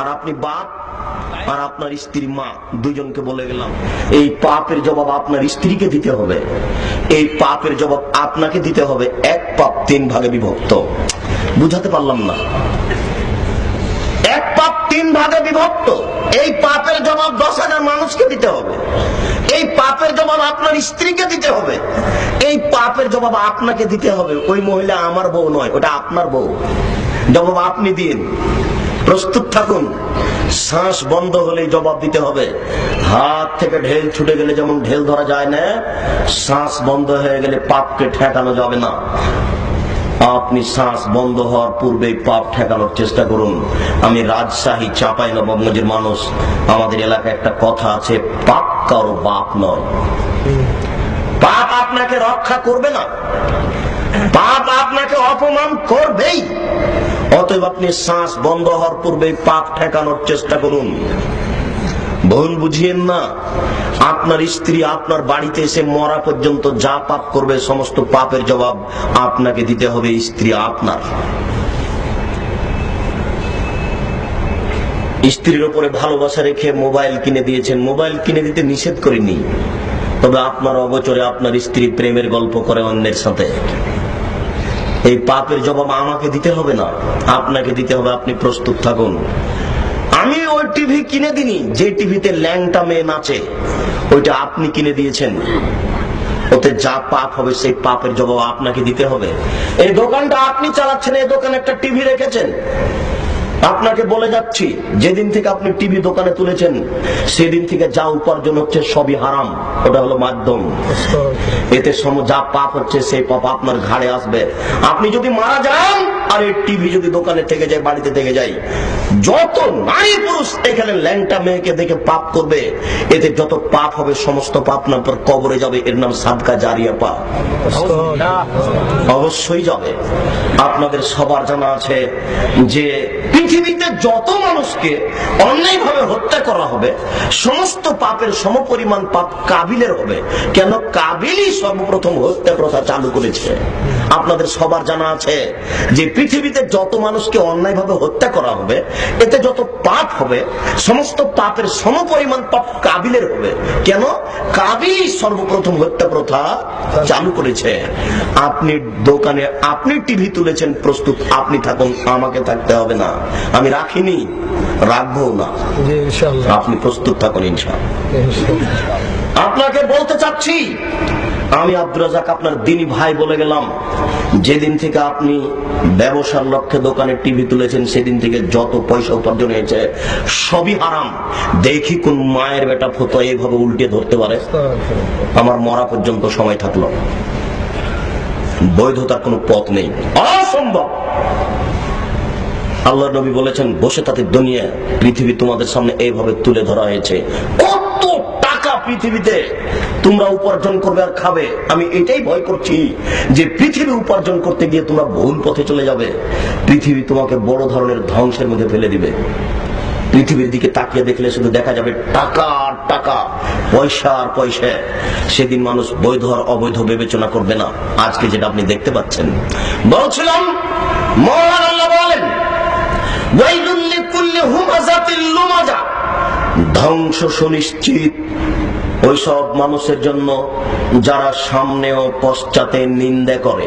আর আপনি বাপ আর আপনার স্ত্রী মা, দুজনকে বলে গেলাম, এই পাপের জবাব আপনার স্ত্রীকে দিতে হবে। এই পাপের জবাব আপনাকে দিতে হবে, এক পাপ তিন ভাগে বিভক্ত। বুঝাতে পারলাম না। মানুষকে দিতে হবে। এই পাপের জবাব আপনার স্ত্রীকে দিতে হবে। এই পাপের জবাব আপনাকে দিতে হবে, ওই মহিলা আমার বউ নয়, ওটা আপনার বউ। জবাব আপনি দিন। প্রস্তুত থাকুন। শ্বাস বন্ধ হলে জবাব দিতে হবে। হাত থেকে ঢেল ছুটে গেলে যেমন ঢেল ধরা যায় না, শ্বাস বন্ধ হয়ে গেলে পাপকে ঠেকানো যাবে না। আপনি শ্বাস বন্ধ হওয়ার পূর্বেই পাপ ঠেকানোর চেষ্টা করুন। আমি রাজশাহী চাপাই নবাবগঞ্জের মানুষ। আমাদের এলাকায় একটা কথা আছে, পাপ কারও বাপ নয়। পাপ আপনাকে রক্ষা করবে না। পাপ আপনাকে অপমান করবেই। অতএব আপনি শ্বাস বন্ধ হওয়ার পূর্বেই পাপ ঠেকানোর চেষ্টা করুন। ভুল বুঝিয়েন না, আপনার স্ত্রী আপনার বাড়িতে এসে মরা পর্যন্ত যা পাপ করবে, সমস্ত পাপের জবাব আপনাকে দিতে হবে স্ত্রী আপনার। স্ত্রীর উপরে ভালোবাসা রেখে মোবাইল কিনে দিয়েছেন। মোবাইল কিনে দিতে নিষেধ করিনি তবে আপনার অবচরে আপনার স্ত্রী প্রেমের গল্প করে অন্যের সাথে। এই পাপের জবাব আমাকে দিতে হবে না। আপনাকে দিতে হবে, আপনি প্রস্তুত থাকুন। আমি ওই টিভি কিনে দিনি যে টিভিতে ল্যাংটা মেয়ে নাচে, ওইটা আপনি কিনে দিয়েছেন। ওতে যা পাপ হবে, সেই পাপের জবাব আপনাকে দিতে হবে। এই দোকানটা আপনি চালাচ্ছেন, এই দোকানে একটা টিভি রেখেছেন। আপনাকে বলে যাচ্ছি যেদিন থেকে আপনি টিভি দোকানে তুলেছেন সেদিন থেকে যা উপার্জন হচ্ছে সবই হারাম ওটা হলো মাধ্যম। এতে সম যা পাপ হচ্ছে সেই পাপ আপনার ঘাড়ে আসবে। আপনি যদি মারা যান আর টিভি যদি দোকানে থেকে যায়, বাড়িতে থেকে যায়, যত নারী পুরুষ এখানে ল্যাংটা মেয়েকে দেখে পাপ করবে, এতে যত পাপ হবে, সমস্ত পাপ না পর কবরে যাবে। এর নাম সাদকা জারিয়া পাপ। অবশ্যই যাবে। আপনাদের সবার জানা আছে যে পৃথিবীতে যত মানুষকে অন্যায়ভাবে হত্যা করা হবে, সমস্ত পাপের সমপরিমাণ পাপ কাবিলের হবে। কেন? কাবিলই সর্বপ্রথম হত্যা প্রথা চালু করেছে। আপনাদের সবার জানা আছে যে পৃথিবীতে যত মানুষকে অন্যায়ভাবে হত্যা করা হবে এতে যত পাপ হবে সমস্ত পাপের সমপরিমাণ পাপ কাবিলের হবে। কেন? কাবিল সর্বপ্রথম হত্যা প্রথা চালু করেছে। আপনি দোকানে আপনি টিভি তুলেছেন প্রস্তুত আপনি থাকুন আমাকে থাকতে হবে না। আমি রাখিনি রাখব না। আপনি প্রস্তুত থাকুন ইনশাআল্লাহ। আপনাকে বলতে চাচ্ছি আমি আব্দুর আপনার দিনী ভাই বলে গেলাম। যেদিন থেকে আপনি ব্যবসার লক্ষ্যে দোকানে টিভি তুলেছেন, সেদিন থেকে যত পয়সা উপার্জন হয়েছে, সবই হারাম। দেখি কোন মায়ের বেটা ফতো এইভাবে উল্টে ধরতে পারে। আমার মরা পর্যন্ত সময় থাকল। বৈধতার কোনো পথ নেই। অসম্ভব! আল্লাহ নবী বলেছেন, বসে তাতে দুনিয়া, পৃথিবী তোমাদের সামনে এইভাবে তুলে ধরা হয়েছে। পৃথিবীতে তোমরা উপার্জন করবে আর খাবে, আমি এটাই ভয় করছি যে পৃথিবী উপার্জন করতে গিয়ে তোমরা ভুল পথে চলে যাবে। পৃথিবী তোমাকে বড় ধরনের ধ্বংসের মধ্যে ফেলে দিবে। পৃথিবীর দিকে তাকিয়ে দেখলে শুধু দেখা যাবে টাকা আর টাকা, পয়সা আর পয়সা। সেদিন মানুষ বৈধ আর অবৈধ বিবেচনা করবে না। আজকে যেটা আপনি দেখতে পাচ্ছেন। বলছিলাম মহান আল্লাহ বলেন ধ্বংস সুনিশ্চিত। ওইসব মানুষের জন্য যারা সামনে ও পশ্চাতে নিন্দে করে,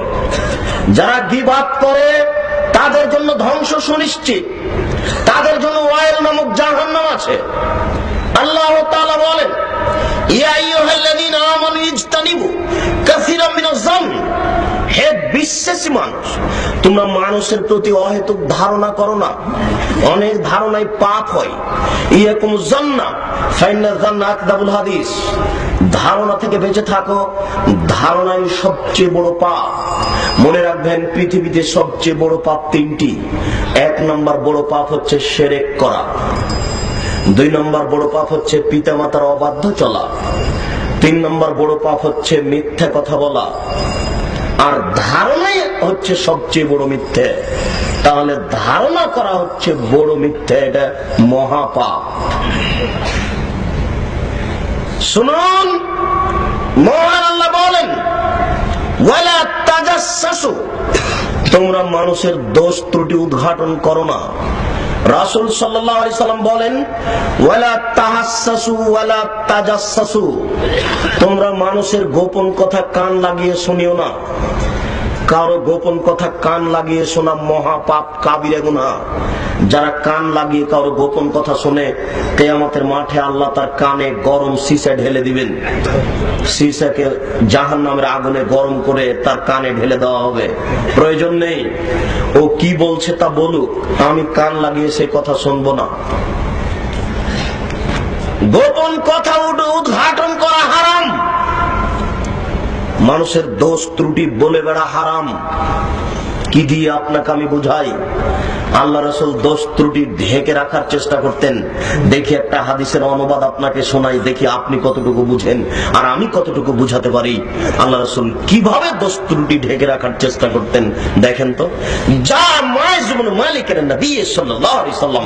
যারা গিবাদ করে, তাদের জন্য ধ্বংস সুনিশ্চিত। তাদের জন্য ওয়াইল নামক জাহান্নাম আছে। আল্লাহ তাআলা বলেন, ইয়া আইয়ুহাল্লাযীনা আমানু ইজতানিবু কাসীরাম মিনাজ জান্নি হে বিশ্বাসী মানুষ, তোমরা মানুষের প্রতি অহেতুক ধারণা করো না। অনেক ধারণায় পাপ হয়। ইয়াকুম জান্না হাদিস। ধারণা থেকে বেঁচে থাকো, ধারণাই সবচেয়ে বড় পাপ। মনে রাখবেন, পৃথিবীতে সবচেয়ে বড় পাপ তিনটি। এক নম্বর বড় পাপ হচ্ছে সেরেক করা। দুই নম্বর বড় পাপ হচ্ছে পিতামাতার অবাধ্য চলা। তিন নম্বর বড় পাপ হচ্ছে মিথ্যা কথা বলা। আর ধারণাই হচ্ছে সবচেয়ে বড় মিথ্যে। তাহলে ধারণা করা হচ্ছে বড় মিথ্যে, এটা মহাপাপ। শুনুন, মহান আল্লাহ বলেন তোমরা মানুষের দোষ ত্রুটি উদ্ঘাটন করো না। রাসূল সাল্লাম বলেন তোমরা মানুষের গোপন কথা কান লাগিয়ে শুনিও না। কারও গোপন কথা কান লাগিয়ে শোনা মহাপাপ কাবিরে গুনা যারা কান লাগিয়ে কারও গোপন কথা শুনে, কেয়ামতের মাঠে আল্লাহ তার কানে গরম সিসা ঢেলে দিবেন। সিসাকে জাহান নামের আগুনে গরম করে তার কানে ঢেলে দেওয়া হবে। প্রয়োজন নেই। ও কি বলছে তা বলুক। আমি কান লাগিয়ে সে কথা শুনব না। গোপন কথা উদ্ঘাটন করা হারাম। মানুষের দোষ ত্রুটি বলে বেড়া হারাম। কি দিয়ে আপনাকে আমি বুঝাই? আল্লাহ রসুল দোষ ত্রুটি ঢেকে রাখার চেষ্টা করতেন। দেখি একটা হাদিসের অনুবাদ আপনাকে শোনাই, দেখি আপনি কতটুকু বুঝেন আর আমি কতটুকু বুঝাতে পারি। আল্লাহ রসুল কীভাবে দোষ ত্রুটি ঢেকে রাখার চেষ্টা করতেন? দেখেন তো। যা মায় জীবন মালিকের নবী সাল্লাল্লাহু আলাইহি সাল্লাম